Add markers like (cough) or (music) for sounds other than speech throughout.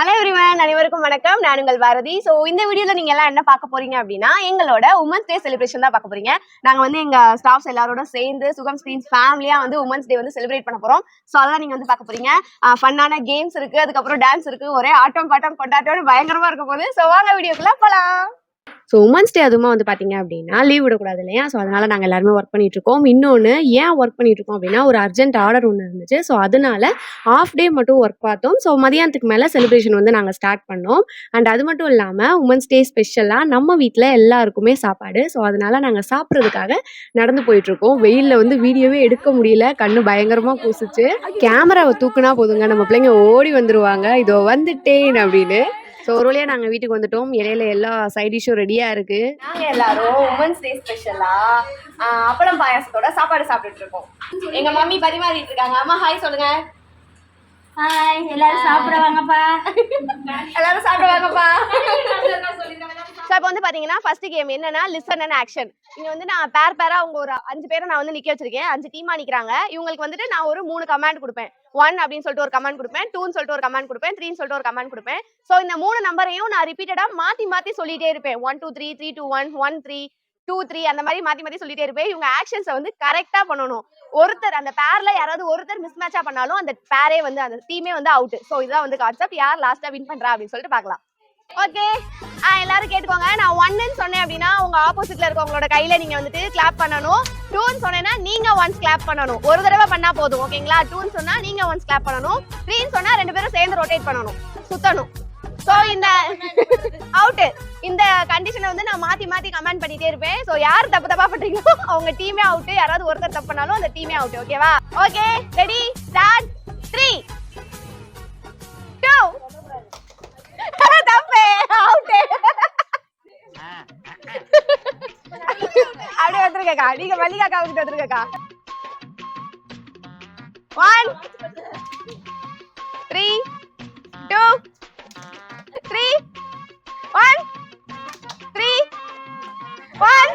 Hello everyone அனைவருக்கும் வணக்கம். நான் உங்கள் பாரதி. ஸோ இந்த வீடியோவில் நீங்கள் எல்லாம் என்ன பார்க்க போறீங்க அப்படின்னா எங்களோட உமன்ஸ் டே செலிப்ரேஷன் தான் பார்க்க போறீங்க. நாங்கள் வந்து எங்கள் ஸ்டாஃப்ஸ் எல்லாரோட சேர்ந்து சுகம் ஸ்கிரீன்ஸ் ஃபேமிலியாக வந்து உமன்ஸ் டே வந்து செலிப்ரேட் பண்ண போகிறோம் ஸோ அதெல்லாம் நீங்கள் வந்து பார்க்க போறீங்க. ஃபன்னான கேம்ஸ் இருக்கு அதுக்கப்புறம் டான்ஸ் இருக்கு ஒரே ஆட்டம் பாட்டம் கொண்டாட்டம் பயங்கரமாக இருக்க போகுது. ஸோ வாங்க வீடியோக்குள்ள போகலாம் ஸோ உமன்ஸ் டே அதுவுமா வந்து பார்த்தீங்க அப்படின்னா லீவ் விடக்கூடாது இல்லையா? ஸோ அதனால நாங்கள் எல்லாருமே ஒர்க் பண்ணிட்டு இருக்கோம். இன்னொன்று ஏன் ஒர்க் பண்ணிட்டு இருக்கோம் அப்படின்னா ஒரு அர்ஜென்ட் ஆர்டர் ஒன்று இருந்துச்சு. ஸோ அதனால ஆஃப் டே மட்டும் ஒர்க் பார்த்தோம். ஸோ மதியானத்துக்கு மேலே செலிப்ரேஷன் வந்து நாங்கள் ஸ்டார்ட் பண்ணோம். அண்ட் அது மட்டும் இல்லாமல் உமன்ஸ் டே ஸ்பெஷலாக நம்ம வீட்டில் எல்லாருக்குமே சாப்பாடு. ஸோ அதனால நாங்கள் சாப்பிட்றதுக்காக நடந்து போயிட்டு இருக்கோம். வெயிலில் வந்து வீடியோவே எடுக்க முடியல. கண்ணு பயங்கரமாக கூசிச்சு கேமராவை தூக்குனா போதுங்க. நம்ம பிள்ளைங்க ஓடி வந்துருவாங்க. இதோ வந்துட்டேன் அப்படின்னு. ஸோ ஒரு வழியாக நாங்கள் வீட்டுக்கு வந்துட்டோம். இடையில எல்லா சைட் டிஷ்ஷும் ரெடியாக இருக்கு. நாங்கள் எல்லாரும் உமன்ஸ் டே ஸ்பெஷலாக அப்பளம் பாயாசத்தோட சாப்பாடு சாப்பிட்டுட்டு இருக்கோம். எங்கள் மம்மி பரிமாறிட்டு இருக்காங்க. அம்மா ஹாய் சொல்லுங்க. ஹாய் எல்லாரும் சாப்பிட வாங்கப்பா எல்லாரும் சாப்பிடுவாங்கப்பா. ஸோ இப்போ வந்து பாத்தீங்கன்னா ஃபர்ஸ்ட் கேம் என்னன்னா லிசன் அண்ட் ஆக்ஷன் இங்க வந்து நான் பேர் பேரா அவங்க ஒரு அஞ்சு பேரை நான் வந்து நிக்க வச்சிருக்கேன். அஞ்சு டீமா நிக்கிறாங்க. இவங்களுக்கு வந்துட்டு நான் ஒரு மூணு கமாண்ட் கொடுப்பேன். ஒன் அப்படின்னு சொல்லிட்டு ஒரு கமாண்ட் கொடுப்பேன். டூன்னு சொல்லிட்டு ஒரு கமாண்ட் கொடுப்பேன். த்ரீன்னு சொல்லிட்டு ஒரு கமாண்ட் கொடுப்பேன். ஸோ இந்த மூணு நம்பரையும் நான் ரிப்பீட்டடா மாத்தி மாத்தி சொல்லிட்டே இருப்பேன். One two three three two one one three two three அந்த மாதிரி மாத்தி மாத்தி சொல்லிட்டே இருப்பேன். இவங்க ஆக்ஷன்ஸை வந்து கரெக்டா பண்ணணும். ஒருத்தர் அந்த பேர்ல யாராவது ஒருத்தர் மிஸ் மேட்சா பண்ணாலும் அந்த பேரே வந்து அந்த டீமே வந்து அவுட் ஸோ இதுதான் வந்து கான்செப்ட் யார் லாஸ்டா வின் பண்றா அப்படின்னு சொல்லிட்டு பார்க்கலாம். ஓகே ஆ எல்லாரும் கேட்டுக்கோங்க. நான் ஒன்னு சொன்னேன் அப்படின்னா உங்க ஆப்போசிட்ல இருக்கவங்களோட கையில நீங்க வந்துட்டு கிளாப் பண்ணணும். டூன்னு சொன்னேன்னா நீங்க ஒன்ஸ் கிளாப் பண்ணணும். ஒரு தடவை பண்ணா போதும் ஓகேங்களா டூன்னு சொன்னா நீங்க ஒன்ஸ் கிளாப் பண்ணணும். த்ரீன்னு சொன்னா ரெண்டு பேரும் சேர்ந்து ரொட்டேட் பண்ணணும். சுத்தணும். சோ இந்த அவுட்டு இந்த கண்டிஷனை வந்து நான் மாத்தி மாத்தி கமெண்ட் பண்ணிட்டே இருப்பேன். சோ யார் தப்பு தப்பா பண்றீங்களோ அவங்க டீமே அவுட் யாராவது ஒருத்தர் தப்பு பண்ணாலும் அந்த டீமே அவுட் ஓகேவா okay ready start three two தப்பு அவுட் (laughs) அப்படியே வந்துருக்கா நீங்க மல்லிகாக்கா கிட்ட வந்துருக்கா one three two three one three one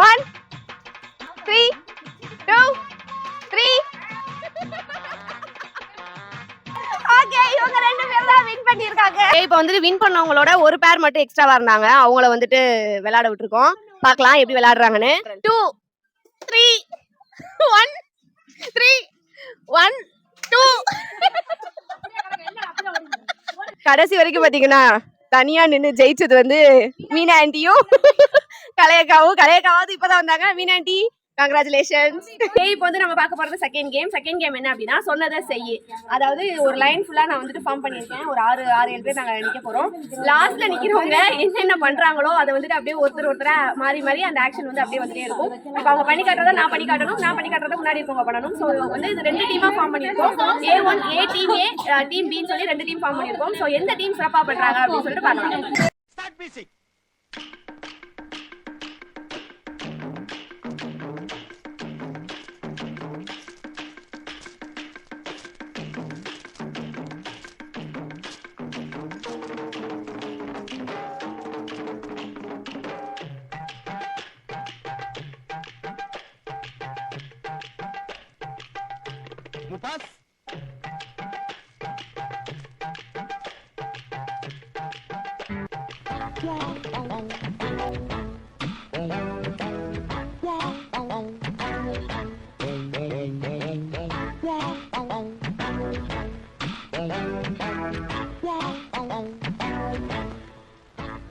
one three two three okay இவங்க ரெண்டு பேரும் தான் வின் பண்ணிருக்காங்க இப்போ வந்துட்டு வின் பண்ணவங்களோட ஒரு பேர் மட்டும் எக்ஸ்ட்ராவா இருந்தாங்க. அவங்கள வந்துட்டு விளையாட விட்டுருக்கோம். பார்க்கலாம் எப்படி விளையாடுறாங்கன்னு two three one three one two கடைசி வரைக்கும் பாத்தீங்கன்னா தனியா நின்று ஜெயிச்சது வந்து மீனா ஆண்டியும் கலையக்காவும் கலையக்காவது இப்பதான் வந்தாங்க. மீனாண்டி கங்க்ராச்சுலேஷன்ஸ் இப்போ வந்து நம்ம பார்க்க போறது செகண்ட் கேம் செகண்ட் கேம் என்ன அப்படின்னா சொன்னதை செய் அதாவது ஒரு லைன் ஃபுல்லா நான் வந்துட்டு ஃபார்ம் பண்ணியிருக்கேன். ஒரு ஆறு ஆறு ஏழு பேர் நாங்க நிக்க போறோம். லாஸ்ட்ல நிக்கிறவங்க என்னென்ன பண்றாங்களோ அதை வந்துட்டு அப்படியே ஒருத்தர் ஒருத்தரா மாறி மாறி அந்த ஆக்ஷன் வந்து அப்படியே வந்துட்டே இருக்கும். இப்போ அவங்க பண்ணி காட்டுறதை நான் பண்ணி காட்டணும். நான் பண்ணி காட்டுறதை முன்னாடி இருக்கவங்க பண்ணணும். ஸோ வந்து இது ரெண்டு டீமா ஃபார்ம் பண்ணியிருக்கோம். A one A team A team பின்னு சொல்லி ரெண்டு டீம் ஃபார்ம் பண்ணியிருக்கோம். ஸோ எந்த டீம் சிறப்பா பண்றாங்க அப்படின்னு சொல்லிட்டு பார்க்கலாம். Mufas! Yeah,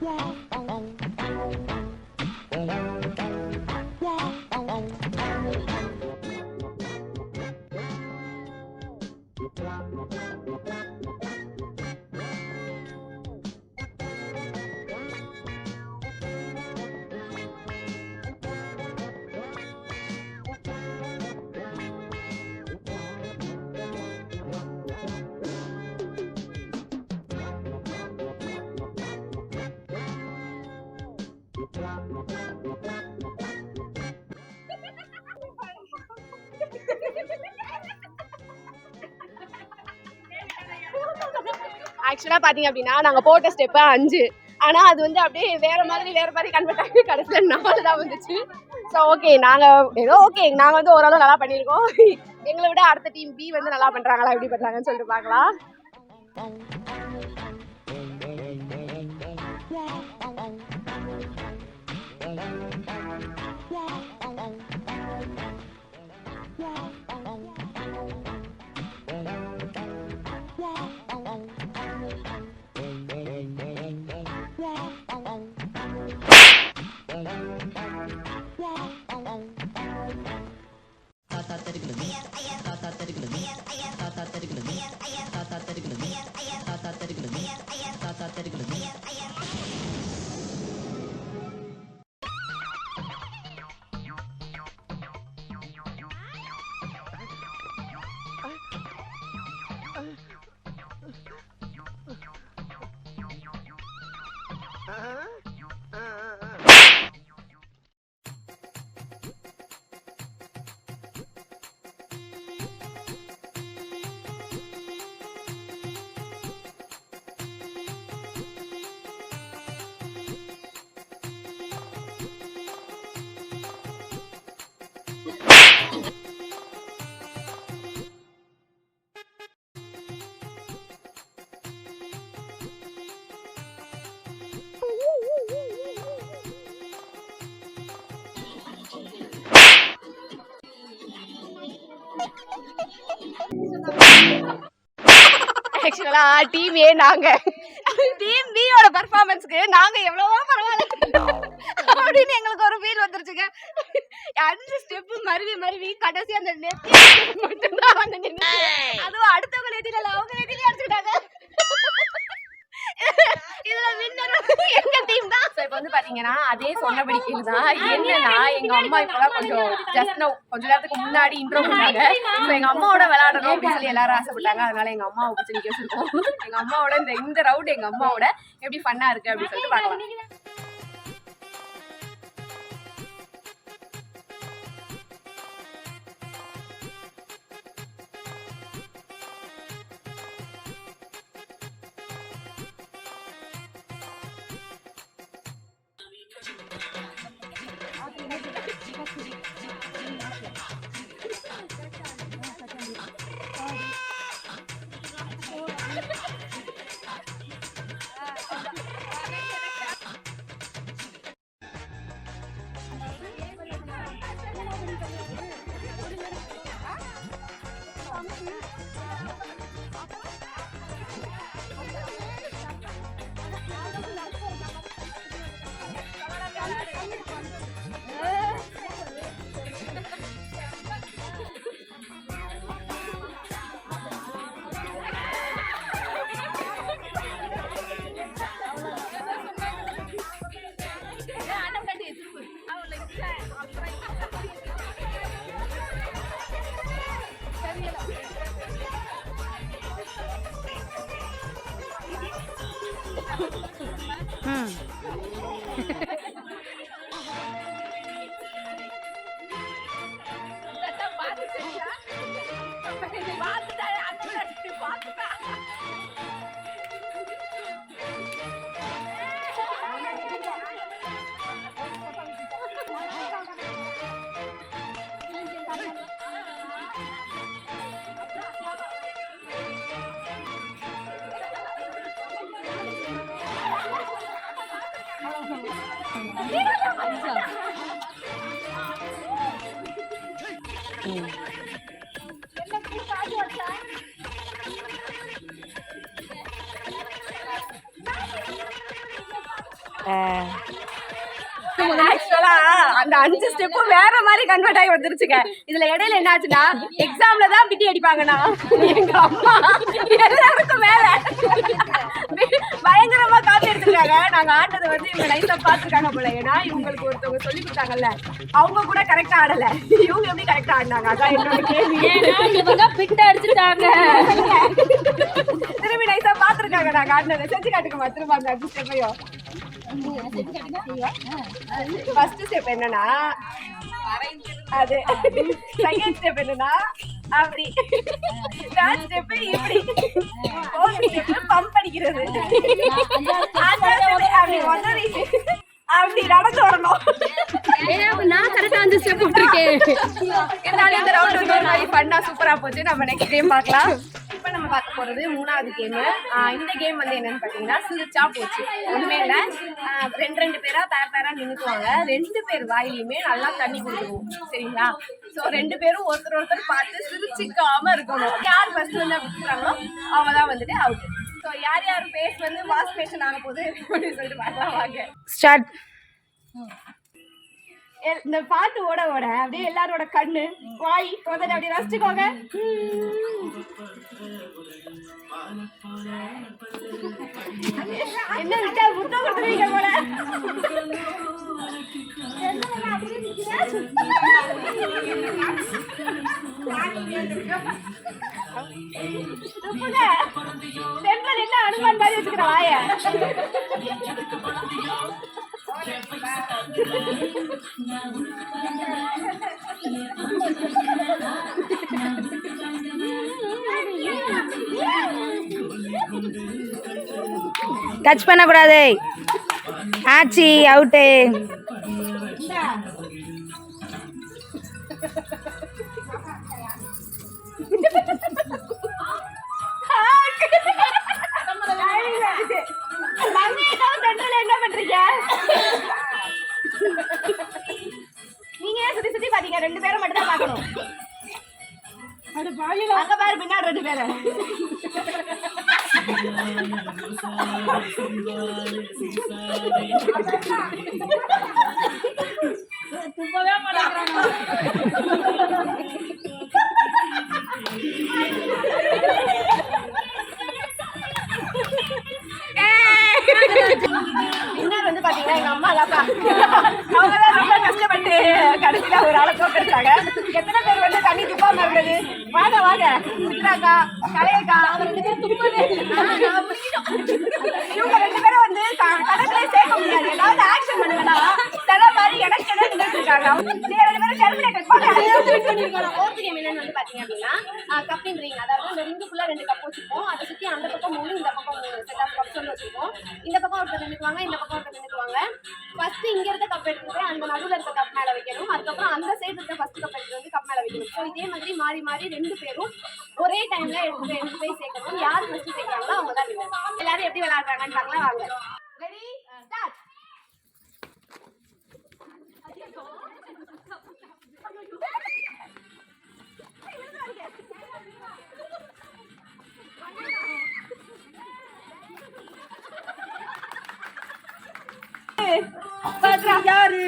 Yeah. Mutas. ஆக்சுவலா பாத்தீங்க அப்படின்னா நாங்க போட்ட ஸ்டெப் அஞ்சு ஆனா அது வந்து அப்படியே வேற மாதிரி வேற மாதிரி கன்வெர்ட் ஆகி கடைசியில நாலு தான் வந்துச்சு ஸோ ஓகே நாங்க ஏதோ ஓகே நாங்க வந்து ஓரளவு நல்லா பண்ணியிருக்கோம் எங்களை விட அடுத்த டீம் பி வந்து நல்லா பண்றாங்களா எப்படி பண்றாங்கன்னு சொல்லிட்டு பார்க்கலாம் ஆக்சுவலா டீம் ஏ நாங்க. டீம் பியோட பெர்ஃபார்மன்ஸ்க்கு நாங்க எவ்வளவோ பரவாயில்ல. அப்படின்னு எங்களுக்கு ஒரு ஃபீல் வந்துருச்சுங்க. அஞ்சு ஸ்டெப் மருவி மருவி கடைசி அந்த நெத்தி மட்டும்தான் வந்து நின்று அதுவும் அடுத்தவங்க நெத்தியில அவங்க நெத்திலே அடிச்சுக்கிட்டாங்க. இதுல வின்னர் எங்க டீம் தான்? சோ இப்போ வந்து பாத்தீங்கன்னா அதே சொன்னபடி கேள்வி தான் என்னன்னா எங்க அம்மா இப்பதான் கொஞ்சம் ஜஸ்ட் நோ கொஞ்ச நேரத்துக்கு முன்னாடி இன்ட்ரோ பண்ணாங்க. எங்க அம்மாவோட விளையாடணும் அப்படின்னு சொல்லி எல்லாரும் ஆசைப்பட்டாங்க. அதனால எங்க அம்மாவை பிடிச்சி நிக்க வச்சிருக்கோம். எங்க அம்மாவோட இந்த இந்த ரவுண்ட் எங்க அம்மாவோட எப்படி ஃபன்னா இருக்கு அப்படின்னு சொல்லிட்டு பார்க்கலாம். ஆக்சுவலா அந்த அஞ்சு ஸ்டெப்பும் வேற மாதிரி கன்வெர்ட் ஆகி வந்துருச்சுங்க. இதுல இடையில என்ன ஆச்சுன்னா எக்ஸாம்ல தான் பிட்டி அடிப்பாங்கண்ணா. எங்க அம்மா. எல்லாருக்கும் மேல. பயங்கரமா காப்பி எடுத்திருக்காங்க நாங்க ஆடுனது வந்து இவங்க நைஸா பாத்துருக்காங்க போல. ஏன்னா இவங்களுக்கு ஒருத்தவங்க சொல்லி கொடுத்தாங்கல்ல. அவங்க கூட கரெக்டா ஆடல. இவங்க எப்படி கரெக்டா ஆடினாங்க? அதான் என்னோட கேள்வி. இவங்க பிட்ட அடிச்சுட்டாங்க. திரும்பி நைஸா பாத்துருக்காங்க நாங்க ஆடினதை. செஞ்சு காட்டுக்குமா திரும்ப அந்த அஞ்சு ஸ்டெப்பையும் ஃபர்ஸ்ட் ஸ்டெப் என்னன்னா அது செகண்ட் ஸ்டெப் என்னன்னா அப்படி. தேர்ட் ஸ்டெப் இப்படி. ஃபோர்த் ஸ்டெப் பம்ப் அடிக்கிறது. அப்படி உதறி அப்படி நடந்து வரணும் நான் கரெக்டா அஞ்சு ஸ்டெப் போட்டிருக்கேன். இருந்தாலும் இந்த ரவுண்ட் வந்து ஒரு மாதிரி ஃபன்னா சூப்பரா போச்சு. நம்ம நெக்ஸ்ட் கேம் பார்க்கலாம். இப்போ நம்ம பார்க்க போறது மூணாவது கேம் இந்த கேம் வந்து என்னன்னு பார்த்தீங்கன்னா சிரிச்சா போச்சு. ஒண்ணுமே இல்லை. ரெண்டு ரெண்டு பேரா பேர் பேரா நின்னுக்குவாங்க. ரெண்டு பேர் வாயிலையுமே நல்லா தண்ணி குடிக்கணும். சரிங்களா? ஸோ ரெண்டு பேரும் ஒருத்தர் ஒருத்தர் பார்த்து சிரிச்சிக்காம இருக்கணும். யார் ஃபர்ஸ்ட் வந்து அப்படி சொல்றாங்களோ அவங்க தான் வந்துட்டு அவுட் ஸோ யார் யார் பேஸ் வந்து வாஷ் பேஷன் ஆக போகுது அப்படின்னு சொல்லிட்டு பார்க்கலாம் வாங்க. ஸ்டார்ட் இந்த பாட்டு ஓட ஓட அப்படியே எல்லாரோட கண்ணு வாய் உதறி அப்படியே ரசிச்சுக்கோங்க. என்ன விட்டா முட்டை கொடுத்துருவீங்க போல? என்ன அனுமான் மாதிரி வச்சுக்கிற வாய? டச் பண்ணக்கூடாது. ஆச்சி அவுட்டு பாத்தீங்கன்னா அவங்க தான் ரொம்ப கஷ்டப்பட்டு கடைசியில ஒரு ஆளை போட்டுருக்காங்க எத்தனை பேர் வந்து தண்ணி துப்பாம இருந்தது வாங்க வாங்க. சித்ராக்கா கலையக்கா ரெண்டு பேரும் துப்புது. இவங்க ரெண்டு பேரும் வந்து க- சேர்க்க முடியாது. ஏதாவது வந்து பாத்தீங்க அப்படின்னா கப்பிங் ரிங் அதாவது இந்த ரிங்குக்குள்ள ரெண்டு கப் வச்சிருப்போம் அதை சுத்தி அந்த பக்கம் மூணு இந்த பக்கம் மூணு செட் ஆஃப் கப்ஸ் வந்து வச்சிருப்போம் இந்த பக்கம் ஒருத்தர் நின்னுக்குவாங்க இந்த பக்கம் ஒருத்தர் நின்னுக்குவாங்க ஃபர்ஸ்ட் இங்க இருக்க கப் எடுத்துட்டு போய் அந்த நடுவில் இருக்க கப் மேல வைக்கணும் அதுக்கப்புறம் அந்த சைடு இருக்க ஃபர்ஸ்ட் கப் எடுத்துட்டு வந்து கப் மேல வைக்கணும் ஸோ இதே மாதிரி மாறி மாறி ரெண்டு பேரும் ஒரே டைம்ல எடுத்து எடுத்து போய் சேர்க்கணும் யார் ஃபர்ஸ்ட் சேர்க்கிறாங்களோ அவங்க தான் எல்லாரும் எப்படி விளையாடுறாங்கன்னு பார்க்கலாம் வாங்க யாரு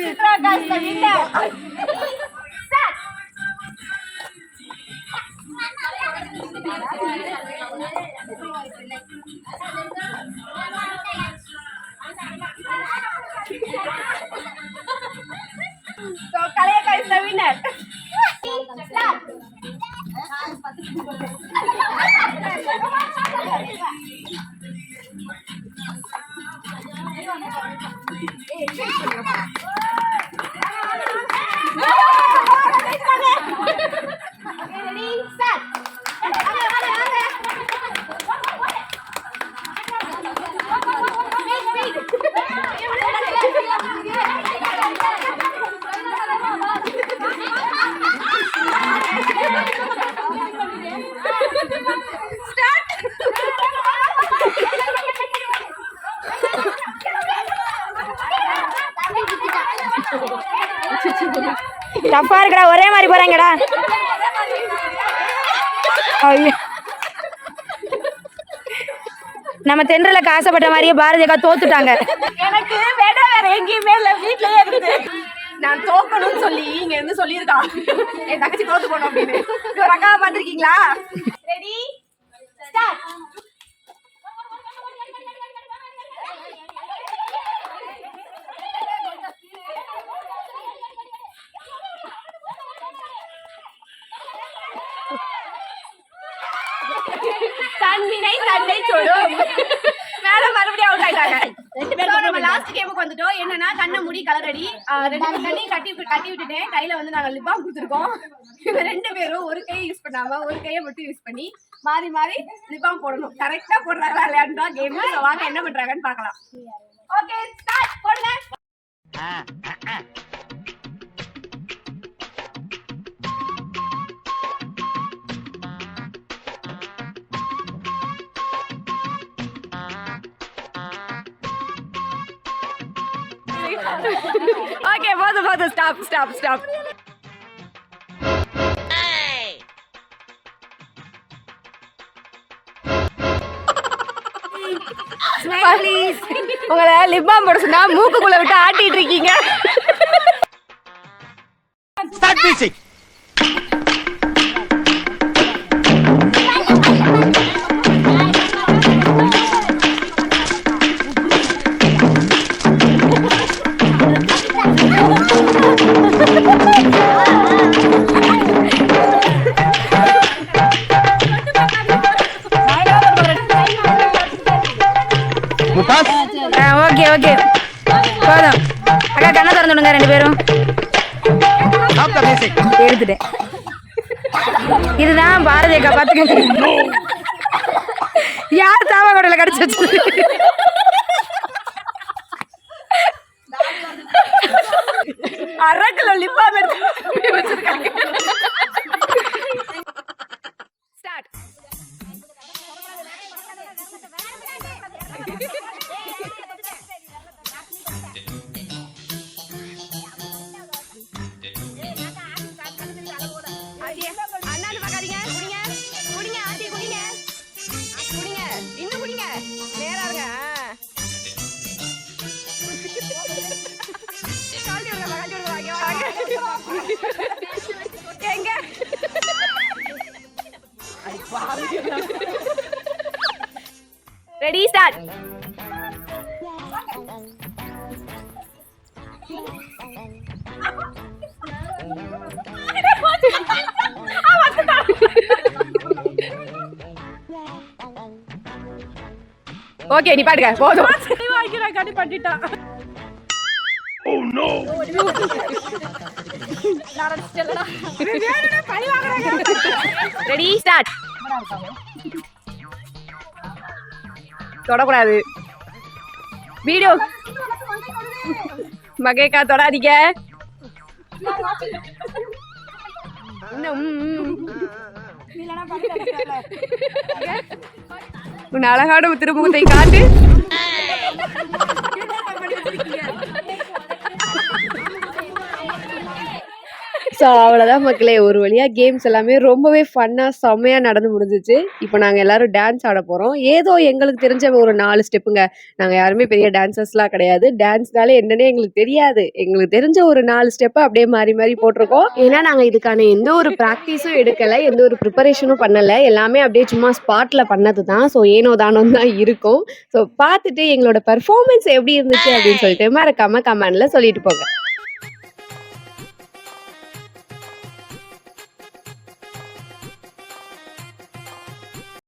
டஃப்பா இருக்கடா ஒரே மாதிரி போறாங்கடா. நம்ம தென்றலுக்கு ஆசைப்பட்ட மாதிரியே பாரதி அக்கா தோத்துட்டாங்க. எனக்கு வேட வேற எங்கேயுமே இல்ல வீட்லயே இருந்து. நான் தோக்கணும்னு சொல்லி இங்க இருந்து சொல்லியிருக்கான். என் தங்கச்சி தோத்து போனோம் அப்படின்னு. ஒரு அக்காவை பார்த்திருக்கீங்களா? ரெடி ஸ்டார்ட் தன்வினை தன்னை சொல்லும் மேடம் மறுபடியும் அவுட் ஆயிட்டாங்க. நம்ம லாஸ்ட் கேமுக்கு வந்துட்டோம். என்னன்னா கண்ணை மூடி கலர் அடி ஆஹ் ரெண்டு கண்ணையும் கட்டி கட்டி விட்டுட்டேன். கையில வந்து நாங்க லிப் பாம் கொடுத்துருக்கோம். இவங்க ரெண்டு பேரும் ஒரு கையை யூஸ் பண்ணாம ஒரு கையை மட்டும் யூஸ் பண்ணி மாறி மாறி லிப் பாம் போடணும். கரெக்டா போடுறாங்களா இல்லையான்னு தான் கேம் வாங்க என்ன பண்றாங்கன்னு பார்க்கலாம். ஓகே ஸ்டார்ட் போடுங்க. ஓகே போதும் போதும் ஸ்டாப் ஸ்டாப் ஸ்டாப் உங்களை லிப்பாம் போட சொன்னா மூக்குக்குள்ள விட்டு ஆட்டிட்டு இருக்கீங்க. எடுத்துட்டேன் இதுதான் பாரதி அக்கா யார் தாவா கடையில் கிடைச்சு வச்சு ஓகே நீ பாட்டுக்க போதும். ரெடி ஸ்டார்ட் தொடக்கூடாது. வீடியோ. மகேக்கா தொடாதீங்க. இன்னும். உன் அழகான திருமுகத்தை காட்டு. ஸோ அவ்வளோதான் மக்களே. ஒரு வழியாக கேம்ஸ் எல்லாமே ரொம்பவே ஃபன்னாக செம்மையாக நடந்து முடிஞ்சிச்சு. இப்போ நாங்கள் எல்லாரும் டான்ஸ் ஆட போகிறோம் ஏதோ எங்களுக்கு தெரிஞ்ச ஒரு நாலு ஸ்டெப்புங்க நாங்கள் யாருமே பெரிய டான்சர்ஸ்லாம் கிடையாது. டான்ஸ்னாலே என்னன்னே எங்களுக்கு தெரியாது. எங்களுக்கு தெரிஞ்ச ஒரு நாலு ஸ்டெப்பை அப்படியே மாறி மாறி போட்டிருக்கோம். ஏன்னா நாங்கள் இதுக்கான எந்த ஒரு ப்ராக்டிஸும் எடுக்கலை. எந்த ஒரு ப்ரிப்பரேஷனும் பண்ணலை. எல்லாமே அப்படியே சும்மா ஸ்பாட்டில் பண்ணது தான். ஸோ ஏனோ தானோ தான் இருக்கும். ஸோ பார்த்துட்டு எங்களோட பெர்ஃபார்மன்ஸ் எப்படி இருந்துச்சு அப்படின்னு சொல்லிட்டு மறக்காமல் கமெண்டில் சொல்லிட்டு போங்க.